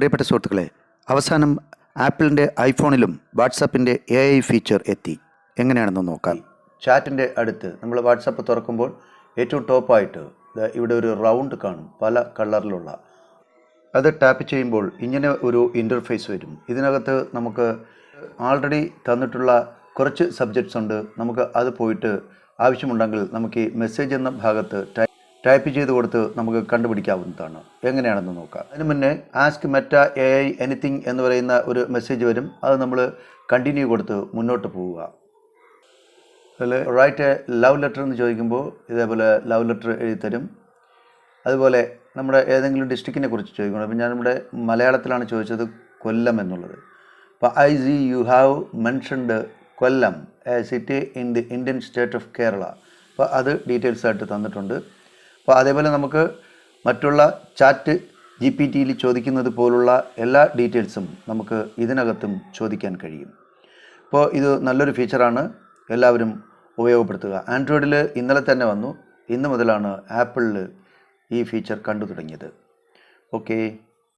പ്രിയപ്പെട്ട സുഹൃത്തുക്കളെ അവസാനം ആപ്പിളിന്റെ ഐഫോണിലും വാട്സാപ്പിന്റെ എ ഐ ഫീച്ചർ എത്തി. എങ്ങനെയാണെന്ന് നോക്കാം. ചാറ്റിന്റെ അടുത്ത് നമ്മൾ വാട്സാപ്പ് തുറക്കുമ്പോൾ ഏറ്റവും ടോപ്പായിട്ട് ഇവിടെ ഒരു റൗണ്ട് കാണും പല കളറിലുള്ള. അത് ടാപ്പ് ചെയ്യുമ്പോൾ ഇങ്ങനെ ഒരു ഇന്റർഫേസ് വരും. ഇതിനകത്ത് നമുക്ക് ആൾറെഡി തന്നിട്ടുള്ള കുറച്ച് സബ്ജക്ട്സ് ഉണ്ട്. നമുക്ക് അത് പോയിട്ട് ആവശ്യമുണ്ടെങ്കിൽ നമുക്ക് ഈ മെസ്സേജ് എന്ന ഭാഗത്ത് ടൈപ്പ് ചെയ്ത് കൊടുത്ത് നമുക്ക് കണ്ടുപിടിക്കാവുന്നതാണ്. എങ്ങനെയാണെന്ന് നോക്കാം. അതിന് മുന്നേ ask Meta A I anything എന്ന് പറയുന്ന ഒരു മെസ്സേജ് വരും. അത് നമ്മൾ കണ്ടിന്യൂ കൊടുത്ത് മുന്നോട്ട് പോവുക. അതിൽ റൈറ്റ് എ ലവ് ലെറ്റർ എന്ന് ചോദിക്കുമ്പോൾ ഇതേപോലെ ലവ് ലെറ്റർ എഴുതിത്തരും അതുപോലെ നമ്മുടെ ഏതെങ്കിലും ഡിസ്ട്രിക്റ്റിനെ കുറിച്ച് ചോദിക്കണം. അപ്പം ഞാൻ നമ്മുടെ മലയാളത്തിലാണ് ചോദിച്ചത് കൊല്ലം എന്നുള്ളത്. അപ്പോൾ I see you have mentioned Kollam a city in the Indian state of Kerala. അപ്പോൾ അത് ഡീറ്റെയിൽസ് ആയിട്ട് തന്നിട്ടുണ്ട്. അപ്പോൾ അതേപോലെ നമുക്ക് മറ്റുള്ള ചാറ്റ് ജി പി ടിയിൽ ചോദിക്കുന്നത് പോലുള്ള എല്ലാ ഡീറ്റെയിൽസും നമുക്ക് ഇതിനകത്തും ചോദിക്കാൻ കഴിയും. അപ്പോൾ ഇത് നല്ലൊരു ഫീച്ചറാണ്. എല്ലാവരും ഉപയോഗപ്പെടുത്തുക. ആൻഡ്രോയിഡിൽ ഇന്നലെ തന്നെ വന്നു. ഇന്ന് മുതലാണ് ആപ്പിളിൽ ഈ ഫീച്ചർ കണ്ടു തുടങ്ങിയത്. ഓക്കെ.